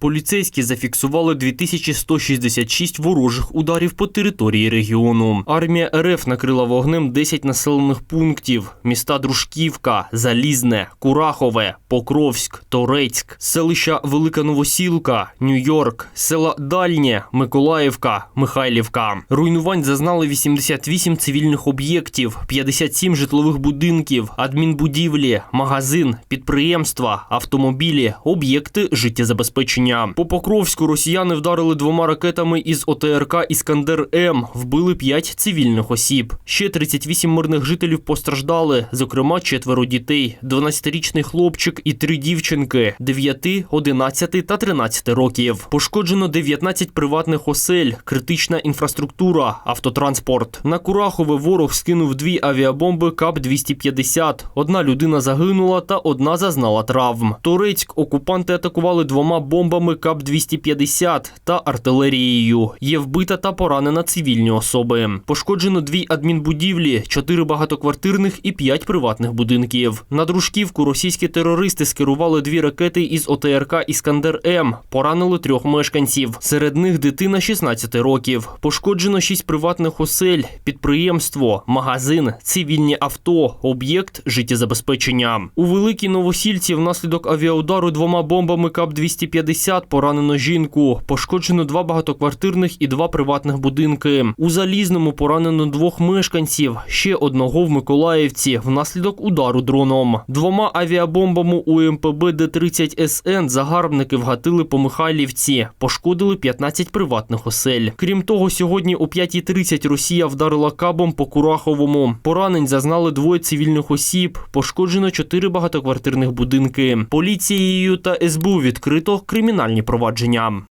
Поліцейські зафіксували 2166 ворожих ударів по території регіону. Армія РФ накрила вогнем 10 населених пунктів: міста Дружківка, Залізне, Курахове, Покровськ, Торецьк, селища Велика Новосілка, Нью-Йорк, села Дальнє, Миколаївка, Михайлівка. Руйнувань зазнали 88 цивільних об'єктів, 57 житлових будинків, адмінбудівлі, магазин, підприємства, автомобілі, об'єкти життєзабезпечення. По Покровську росіяни вдарили двома ракетами із ОТРК Іскандер М, вбили 5 цивільних осіб. Ще 38 мирних жителів постраждали, зокрема четверо дітей, 12-річний хлопчик і три дівчинки 9, 11 та 13 років. Пошкоджено 19 приватних осель, критична інфраструктура, автотранспорт. На Курахове ворог скинув дві авіабомби КАП-250. Одна людина загинула та одна зазнала травм. Турецьк окупанти атакували двома бомбами КАП-250 та артилерією. Є вбита та поранена цивільні особи. Пошкоджено дві адмінбудівлі, чотири багатоквартирних і п'ять приватних будинків. На дружківку російські терористи скерували дві ракети із ОТРК Іскандер М. Поранили трьох мешканців. Серед них дитина 16 років. Пошкоджено шість приватних осель, підприємство, магазин, цивільні авто, об'єкт життєзабезпечення. У великій новосільці внаслідок авіаудару двома бомбами КАП-250 поранено жінку. Пошкоджено два багатоквартирних і два приватних будинки. У залізному поранено двох мешканців, ще одного в Миколаївці внаслідок удару дроном. Двома авіабомбами у МПБ Д-30 СН загарбники вгатили по Михайлівці, пошкодили 15 приватних осель. Крім того, сьогодні о 5.30 Росія вдарила кабом по Кураховому. Поранень зазнали двоє цивільних осіб, пошкоджено чотири багатоквартирних будинки. Поліцією та СБУ відкрито кримінальні провадження.